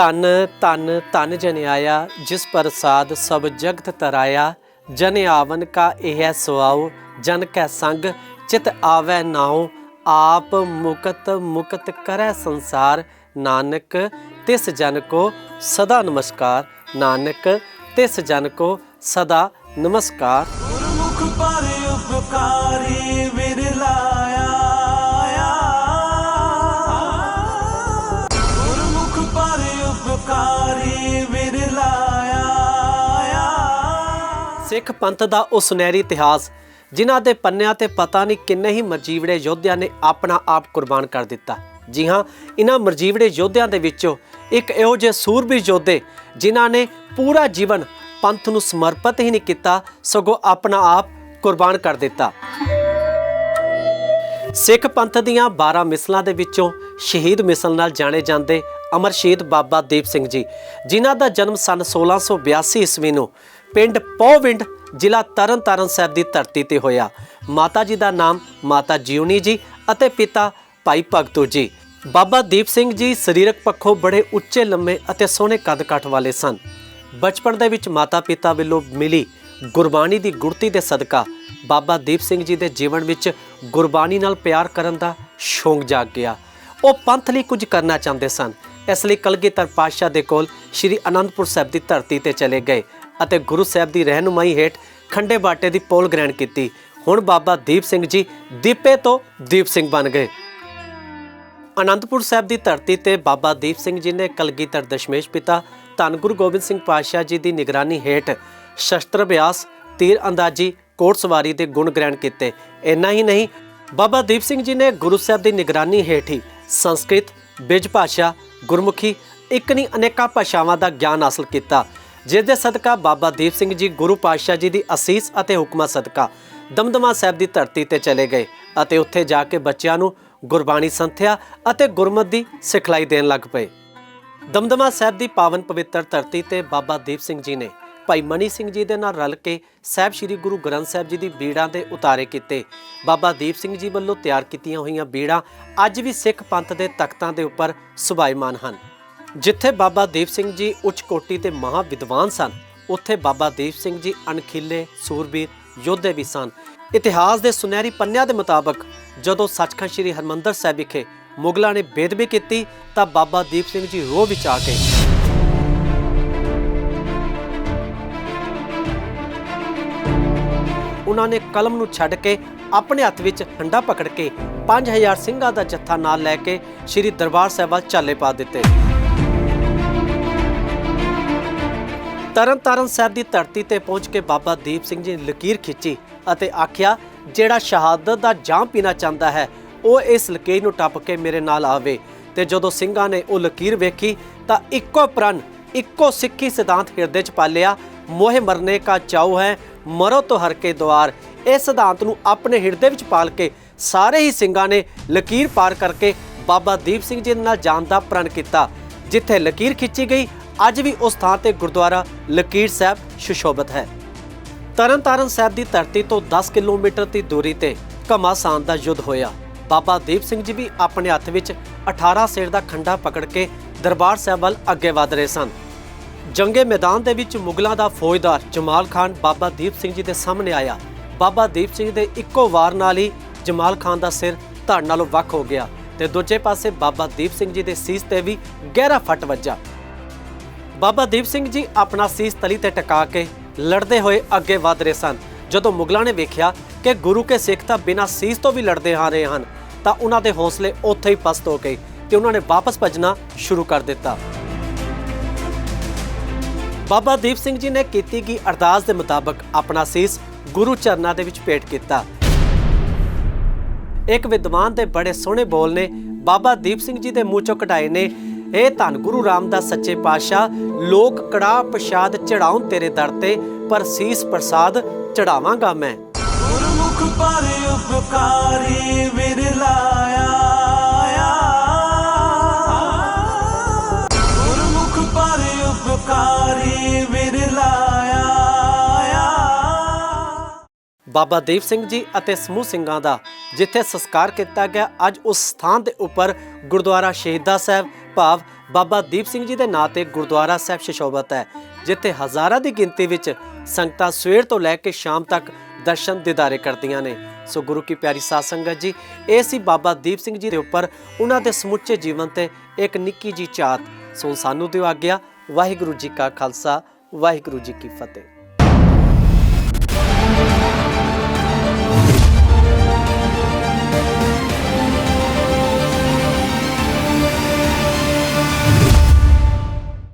ਧਨ ਧਨ ਧਨ ਜਨ ਆਇਆ ਜਿਸ ਪ੍ਰਸਾਦ ਸਭ ਜਗਤ ਤਰਾਇਆ, ਜਨ ਆਵਨ ਕਾ ਇਹ ਸੁਆਉ, ਜਨ ਕੈ ਸੰਗ ਚਿਤ ਆਵੈ ਨਾਉ, ਆਪ ਮੁਕਤ ਮੁਕਤ ਕਰੈ ਸੰਸਾਰ, ਨਾਨਕ ਤਿਸ ਜਨ ਕੋ ਸਦਾ ਨਮਸਕਾਰ, ਨਾਨਕ ਤਿਸ ਜਨ ਕੋ ਸਦਾ ਨਮਸਕਾਰ। ਸਿੱਖ ਪੰਥ ਦਾ ਉਹ ਸੁਨਹਿਰੀ ਇਤਿਹਾਸ, ਜਿਨ੍ਹਾਂ ਦੇ ਪੰਨਿਆਂ ਤੇ ਪਤਾ ਨਹੀਂ ਕਿੰਨੇ ਹੀ ਮਰਜੀਵੜੇ ਯੋਧਿਆਂ ਨੇ ਆਪਣਾ ਆਪ ਕੁਰਬਾਨ ਕਰ ਦਿੱਤਾ। ਜੀ ਹਾਂ ਇਹਨਾਂ ਮਰਜੀਵੜੇ ਯੋਧਿਆਂ ਦੇ ਵਿੱਚੋਂ ਇੱਕ ਇਹੋ ਜਿਹੇ ਸੂਰਬੀਰ ਯੋਧੇ, ਜਿਨ੍ਹਾਂ ਨੇ ਪੂਰਾ ਜੀਵਨ ਪੰਥ ਨੂੰ ਸਮਰਪਿਤ ਹੀ ਨਹੀਂ ਕੀਤਾ, ਸਗੋਂ ਆਪਣਾ ਆਪ ਕੁਰਬਾਨ ਕਰ ਦਿੱਤਾ। ਸਿੱਖ ਪੰਥ ਦੀਆਂ 12 ਮਿਸਲਾਂ ਦੇ ਵਿੱਚੋਂ ਸ਼ਹੀਦ ਮਿਸਲ ਨਾਲ ਜਾਣੇ ਜਾਂਦੇ ਅਮਰ ਸ਼ਹੀਦ ਬਾਬਾ ਦੀਪ ਸਿੰਘ ਜੀ, ਜਿਨ੍ਹਾਂ ਦਾ ਜਨਮ ਸਨ 1682 ਈਸਵੀ ਨੂੰ। ਪਿੰਡ ਪੌਵਿੰਡ, ਜ਼ਿਲ੍ਹਾ ਤਰਨਤਾਰਨ ਸਾਹਿਬ ਦੀ ਧਰਤੀ ਤੇ ਹੋਇਆ। ਮਾਤਾ ਜੀ ਦਾ ਨਾਮ ਮਾਤਾ ਜਿਉਣੀ ਜੀ ਅਤੇ ਪਿਤਾ ਭਾਈ ਭਗਤੂ ਜੀ। ਬਾਬਾ ਦੀਪ ਸਿੰਘ ਜੀ ਸਰੀਰਕ ਪੱਖੋਂ ਬੜੇ ਉੱਚੇ, ਲੰਮੇ ਅਤੇ ਸੋਹਣੇ ਕੱਦ ਕਾਠ ਵਾਲੇ ਸਨ। ਬਚਪਨ ਦੇ ਵਿੱਚ ਮਾਤਾ ਪਿਤਾ ਵੱਲੋਂ ਮਿਲੀ ਗੁਰਬਾਣੀ ਦੀ ਗੁੜਤੀ ਦੇ ਸਦਕਾ ਬਾਬਾ ਦੀਪ ਸਿੰਘ ਜੀ ਦੇ ਜੀਵਨ ਵਿੱਚ ਗੁਰਬਾਣੀ ਨਾਲ ਪਿਆਰ ਕਰਨ ਦਾ ਸ਼ੌਂਕ ਜਾਗ ਗਿਆ। ਉਹ ਪੰਥ ਲਈ ਕੁਝ ਕਰਨਾ ਚਾਹੁੰਦੇ ਸਨ। ਇਸ ਲਈ ਕਲਗੀਧਰ ਪਾਤਸ਼ਾਹ ਦੇ ਕੋਲ ਸ੍ਰੀ ਅਨੰਦਪੁਰ ਸਾਹਿਬ ਦੀ ਧਰਤੀ ਤੇ ਚਲੇ ਗਏ। ਅਤੇ ਗੁਰੂ ਸਾਹਿਬ ਦੀ ਰਹਿਨੁਮਾਈ ਹੇਠ ਖੰਡੇ ਬਾਟੇ ਦੀ ਪੋਲ ਗ੍ਰਹਿਣ ਕੀਤੀ। ਹੁਣ ਬਾਬਾ ਦੀਪ ਸਿੰਘ ਜੀ ਦੀਪੇ ਤੋਂ ਦੀਪ ਸਿੰਘ ਬਣ ਗਏ। ਅਨੰਦਪੁਰ ਸਾਹਿਬ ਦੀ ਧਰਤੀ ਤੇ ਬਾਬਾ ਦੀਪ ਸਿੰਘ ਜੀ ਨੇ ਕਲਗੀਧਰ ਦਸ਼ਮੇਸ਼ ਪਿਤਾ ਧੰਨ ਗੁਰੂ ਗੋਬਿੰਦ ਸਿੰਘ ਪਾਤਸ਼ਾਹ ਜੀ ਦੀ ਨਿਗਰਾਨੀ ਹੇਠ ਸ਼ਸਤਰ ਅਭਿਆਸ, ਤੀਰ ਅੰਦਾਜ਼ੀ ਸਵਾਰੀ ਦੇ ਗੁਣ ਗ੍ਰਹਿਣ ਕੀਤੇ। ਇੰਨਾ ਹੀ ਨਹੀਂ, ਬਾਬਾ ਦੀਪ ਸਿੰਘ ਜੀ ਨੇ ਗੁਰੂ ਸਾਹਿਬ ਦੀ ਨਿਗਰਾਨੀ ਹੇਠ ਹੀ ਸੰਸਕ੍ਰਿਤ, ਬਿਜ ਭਾਸ਼ਾ, ਗੁਰਮੁਖੀ, ਇੱਕ ਨਹੀਂ ਅਨੇਕਾਂ ਭਾਸ਼ਾਵਾਂ ਦਾ ਗਿਆਨ ਹਾਸਲ ਕੀਤਾ। ਜਿਸ ਦੇ ਸਦਕਾ ਬਾਬਾ ਦੀਪ ਸਿੰਘ ਜੀ ਗੁਰੂ ਪਾਤਸ਼ਾਹ ਜੀ ਦੀ ਅਸੀਸ ਅਤੇ ਹੁਕਮਾਂ ਸਦਕਾ ਦਮਦਮਾ ਸਾਹਿਬ ਦੀ ਧਰਤੀ ਤੇ ਚਲੇ ਗਏ ਅਤੇ ਉੱਥੇ ਜਾ ਕੇ ਬੱਚਿਆਂ ਨੂੰ ਗੁਰਬਾਣੀ ਸੰਥਿਆ ਅਤੇ ਗੁਰਮਤ ਦੀ ਸਿਖਲਾਈ ਦੇਣ ਲੱਗ ਪਏ। ਦਮਦਮਾ ਸਾਹਿਬ ਦੀ ਪਾਵਨ ਪਵਿੱਤਰ ਧਰਤੀ ਤੇ ਬਾਬਾ ਦੀਪ ਸਿੰਘ ਜੀ ਨੇ ਭਾਈ ਮਨੀ ਸਿੰਘ ਜੀ ਦੇ ਨਾਲ ਰਲ ਕੇ ਸਾਹਿਬ ਸ੍ਰੀ ਗੁਰੂ ਗ੍ਰੰਥ ਸਾਹਿਬ ਜੀ ਦੀ ਬੀੜਾਂ ਦੇ ਉਤਾਰੇ ਕੀਤੇ। ਬਾਬਾ ਦੀਪ ਸਿੰਘ ਜੀ ਵੱਲੋਂ ਤਿਆਰ ਕੀਤੀਆਂ ਹੋਈਆਂ ਬੀੜਾਂ ਅੱਜ ਵੀ ਸਿੱਖ ਪੰਥ ਦੇ ਤਖਤਾਂ ਦੇ ਉੱਪਰ ਸੁਭਾਈਮਾਨ ਹਨ। ਜਿੱਥੇ ਬਾਬਾ ਦੀਪ ਸਿੰਘ ਜੀ ਉੱਚ ਕੋਟੀ ਦੇ ਮਹਾ ਵਿਦਵਾਨ ਸਨ, ਉੱਥੇ ਬਾਬਾ ਦੀਪ ਸਿੰਘ ਜੀ ਅਣਖੀਲੇ, ਸੂਰਬੀਰ, ਯੋਧੇ ਵੀ ਸਨ। ਇਤਿਹਾਸ ਦੇ ਸੁਨਹਿਰੀ ਪੰਨਿਆਂ ਦੇ ਮੁਤਾਬਕ, ਜਦੋਂ ਸੱਚਖੰਡ ਸ੍ਰੀ ਹਰਮੰਦਰ ਸਾਹਿਬ ਵਿਖੇ ਮੁਗਲਾਂ ਨੇ ਬੇਦਬੀ ਕੀਤੀ, ਤਾਂ ਬਾਬਾ ਦੀਪ ਸਿੰਘ ਜੀ ਰੋਹ ਵਿੱਚ ਆ ਕੇ ਉਹਨਾਂ ਨੇ ਕਲਮ ਨੂੰ ਛੱਡ ਕੇ ਆਪਣੇ ਹੱਥ ਵਿੱਚ ਹੰਡਾ ਪਕੜ ਕੇ 5000 ਸਿੰਘਾਂ ਦਾ ਜੱਥਾ ਨਾਲ ਲੈ ਕੇ ਸ੍ਰੀ ਦਰਬਾਰ ਸਾਹਿਬ ਵੱਲ ਚਾਲੇ ਪਾ ਦਿੱਤੇ। ਤਰਨਤਾਰਨ ਸਾਹਿਬ ਦੀ ਧਰਤੀ ਤੇ ਪਹੁੰਚ ਕੇ ਬਾਬਾ ਦੀਪ ਸਿੰਘ ਜੀ ਨੇ ਲਕੀਰ ਖਿੱਚੀ ਅਤੇ ਆਖਿਆ, ਜਿਹੜਾ ਸ਼ਹਾਦਤ ਦਾ ਜਾਮ ਪੀਣਾ ਚਾਹੁੰਦਾ ਹੈ, ਉਹ ਇਸ ਲਕੀਰ ਨੂੰ ਟੱਪ ਕੇ ਮੇਰੇ ਨਾਲ ਆਵੇ। ਤੇ ਜਦੋਂ ਸਿੰਘਾਂ ਨੇ ਉਹ ਲਕੀਰ ਵੇਖੀ, ਤਾਂ ਇੱਕੋ ਪ੍ਰਣ, ਇੱਕੋ ਸਿੱਖੀ ਸਿਧਾਂਤ ਹਿਰਦੇ 'ਚ ਪਾਲਿਆ, ਮੋਹ ਮਰਨੇ ਕਾ ਚਾਉ ਹੈ, ਮਰੋ ਤੋ ਹਰ ਕੇ ਦੁਆਰ। ਇਸ ਸਿਧਾਂਤ ਨੂੰ ਆਪਣੇ ਹਿਰਦੇ ਵਿੱਚ ਪਾਲ ਕੇ ਸਾਰੇ ਹੀ ਸਿੰਘਾਂ ਨੇ ਲਕੀਰ ਪਾਰ ਕਰਕੇ ਬਾਬਾ ਦੀਪ ਸਿੰਘ ਜੀ ਨਾਲ ਜਾਣ ਦਾ ਪ੍ਰਣ ਕੀਤਾ, ਜਿੱਥੇ ਲਕੀਰ ਖਿੱਚੀ ਗਈ ਅੱਜ ਵੀ ਉਸ ਥਾਂ ਤੇ ਗੁਰਦੁਆਰਾ ਲਕੀਰ ਸਾਹਿਬ ਸੁਸ਼ੋਭਿਤ ਹੈ। ਤਰਨਤਾਰਨ ਸਾਹਿਬ ਦੀ ਧਰਤੀ ਤੋਂ 10 ਕਿਲੋਮੀਟਰ ਦੀ ਦੂਰੀ ਤੇ ਘਮਾਸਾਨ ਦਾ ਯੁੱਧ ਹੋਇਆ। ਬਾਬਾ ਦੀਪ ਸਿੰਘ ਜੀ ਵੀ ਆਪਣੇ ਹੱਥ ਵਿੱਚ 18 ਸਿਰ ਦਾ ਖੰਡਾ ਪਕੜ ਕੇ ਦਰਬਾਰ ਸਾਹਿਬ ਵੱਲ ਅੱਗੇ ਵਧ ਰਹੇ ਸਨ। ਜੰਗੇ ਮੈਦਾਨ ਦੇ ਵਿੱਚ ਮੁਗਲਾਂ ਦਾ ਫੌਜਦਾਰ ਜਮਾਲ ਖਾਨ ਬਾਬਾ ਦੀਪ ਸਿੰਘ ਜੀ ਦੇ ਸਾਹਮਣੇ ਆਇਆ। ਬਾਬਾ ਦੀਪ ਸਿੰਘ ਦੇ ਇੱਕੋ ਵਾਰ ਨਾਲ ਹੀ ਜਮਾਲ ਖਾਨ ਦਾ ਸਿਰ ਧੜ ਨਾਲੋਂ ਵੱਖ ਹੋ ਗਿਆ ਤੇ ਦੂਜੇ ਪਾਸੇ ਬਾਬਾ ਦੀਪ ਸਿੰਘ ਜੀ ਦੇ ਸੀਸ ਤੇ ਵੀ ਗਹਿਰਾ ਫੱਟ ਵੱਜਾ। ਬਾਬਾ ਦੀਪ ਸਿੰਘ ਜੀ ਆਪਣਾ ਸੀਸ ਤਲੀ ਤੇ ਟਿਕਾ ਕੇ ਲੜਦੇ ਹੋਏ ਅੱਗੇ ਵਧ ਰਹੇ ਸਨ। ਜਦੋਂ ਮੁਗਲਾਂ ਨੇ ਵੇਖਿਆ ਕਿ ਗੁਰੂ ਕੇ ਸਿੱਖ ਤਾਂ ਬਿਨਾਂ ਸੀਸ ਤੋਂ ਵੀ ਲੜਦੇ ਆ ਰਹੇ ਹਨ, ਤਾਂ ਉਹਨਾਂ ਦੇ ਹੌਸਲੇ ਉੱਥੇ ਹੀ ਪਸਤ ਹੋ ਗਏ ਤੇ ਉਹਨਾਂ ਨੇ ਵਾਪਸ ਭੱਜਣਾ ਸ਼ੁਰੂ ਕਰ ਦਿੱਤਾ। ਬਾਬਾ ਦੀਪ ਸਿੰਘ ਜੀ ਨੇ ਕੀਤੀ ਗਈ ਅਰਦਾਸ ਦੇ ਮੁਤਾਬਕ ਆਪਣਾ ਸੀਸ ਗੁਰੂ ਚਰਨਾਂ ਦੇ ਵਿੱਚ ਭੇਟ ਕੀਤਾ। ਇੱਕ ਵਿਦਵਾਨ ਦੇ ਬੜੇ ਸੋਹਣੇ ਬੋਲ ਨੇ, ਬਾਬਾ ਦੀਪ ਸਿੰਘ ਜੀ ਦੇ ਮੂੰਹ ਚੋਂ ਕਢਾਏ ਨੇ ਇਹ ਧੰਨ ਗੁਰੂ ਰਾਮਦਾਸ ਸੱਚੇ ਪਾਤਸ਼ਾਹ ਲੋਕ ਕੜਾ ਪ੍ਰਸ਼ਾਦ ਚੜਾਉਣ ਤੇਰੇ ਦਰ ਤੇ ਪਰ ਸੀਸ ਪ੍ਰਸਾਦ ਚੜਾਵਾਂਗਾ ਮੈਂ। ਗੁਰਮੁਖ ਪਰ ਉਪਕਾਰੀ ਵਿਰਲਾਇਆ ਗੁਰਮੁਖ ਪਰ ਉਪਕਾਰੀ ਵਿਰਲਾਇਆ ਬਾਬਾ ਦੀਪ ਸਿੰਘ ਜੀ ਅਤੇ ਸਮੂਹ ਸਿੰਘਾਂ ਦਾ ਜਿੱਥੇ ਸੰਸਕਾਰ ਕੀਤਾ ਗਿਆ ਅੱਜ ਉਸ ਸਥਾਨ ਦੇ ਉੱਪਰ ਗੁਰਦੁਆਰਾ ਸ਼ਹੀਦਾਂ ਸਾਹਿਬ ਭਾਵ ਬਾਬਾ ਦੀਪ ਸਿੰਘ ਜੀ ਦੇ ਨਾਂ ਤੇ ਗੁਰਦੁਆਰਾ ਸਾਹਿਬ ਸ਼ਸ਼ੋਭਤ ਹੈ, ਜਿੱਥੇ ਹਜ਼ਾਰਾਂ ਦੀ ਗਿਣਤੀ ਵਿੱਚ ਸੰਗਤਾਂ ਸਵੇਰ ਤੋਂ ਲੈ ਕੇ ਸ਼ਾਮ ਤੱਕ ਦਰਸ਼ਨ ਦਿਦਾਰੇ ਕਰਦੀਆਂ ਨੇ। ਸੋ ਗੁਰੂ ਕੀ ਪਿਆਰੀ ਸਾਧ ਸੰਗਤ ਜੀ, ਇਹ ਸੀ ਬਾਬਾ ਦੀਪ ਸਿੰਘ ਜੀ ਦੇ ਉੱਪਰ ਉਹਨਾਂ ਦੇ ਸਮੁੱਚੇ ਜੀਵਨ ਤੇ ਇੱਕ ਨਿੱਕੀ ਜੀ ਝਾਤ ਸੋ ਸਾਨੂੰ ਦਿਓ ਆਗਿਆ, ਵਾਹਿਗੁਰੂ ਜੀ ਕਾ ਖਾਲਸਾ, ਵਾਹਿਗੁਰੂ ਜੀ ਕੀ ਫਤਿਹ।